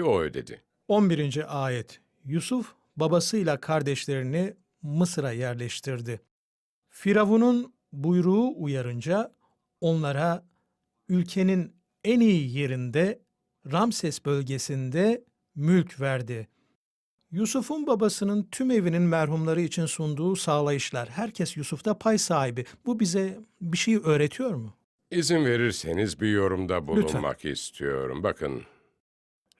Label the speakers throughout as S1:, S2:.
S1: o ödedi.
S2: 11. ayet Yusuf babasıyla kardeşlerini Mısır'a yerleştirdi. Firavun'un buyruğu uyarınca onlara ülkenin en iyi yerinde Ramses bölgesinde mülk verdi. Yusuf'un babasının tüm evinin merhumları için sunduğu sağlayışlar. Herkes Yusuf'ta pay sahibi. Bu bize bir şey öğretiyor mu?
S1: İzin verirseniz bir yorumda bulunmak istiyorum. Bakın,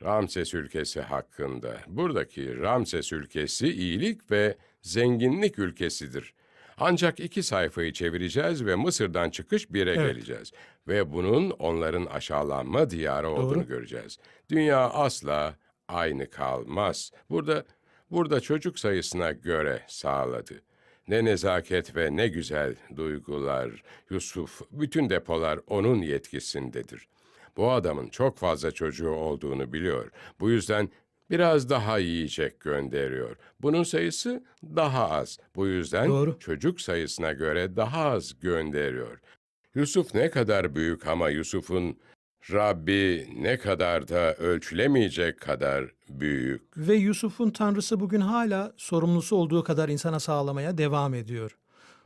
S1: Ramses ülkesi hakkında. Buradaki Ramses ülkesi iyilik ve zenginlik ülkesidir. Ancak iki sayfayı çevireceğiz ve Mısır'dan çıkış bire
S2: Evet.
S1: geleceğiz. Ve bunun onların aşağılanma diyarı olduğunu
S2: Doğru.
S1: göreceğiz. Dünya asla aynı kalmaz. Burada burada çocuk sayısına göre sağladı. Ne nezaket ve ne güzel duygular. Yusuf, bütün depolar onun yetkisindedir. Bu adamın çok fazla çocuğu olduğunu biliyor. Bu yüzden biraz daha yiyecek gönderiyor. Bunun sayısı daha az. Bu yüzden
S2: Doğru.
S1: çocuk sayısına göre daha az gönderiyor. Yusuf ne kadar büyük ama Yusuf'un Rabbi ne kadar da ölçülemeyecek kadar büyük.
S2: Ve Yusuf'un tanrısı bugün hala sorumlusu olduğu kadar insana sağlamaya devam ediyor.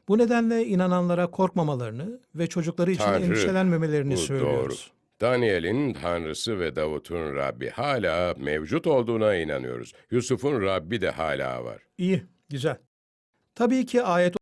S2: Bu nedenle inananlara korkmamalarını ve çocukları için
S1: Tanrı,
S2: endişelenmemelerini söylüyoruz.
S1: doğru. Daniel'in Tanrısı ve Davut'un Rabbi hala mevcut olduğuna inanıyoruz. Yusuf'un Rabbi de hala var.
S2: İyi, güzel. Tabii ki ayet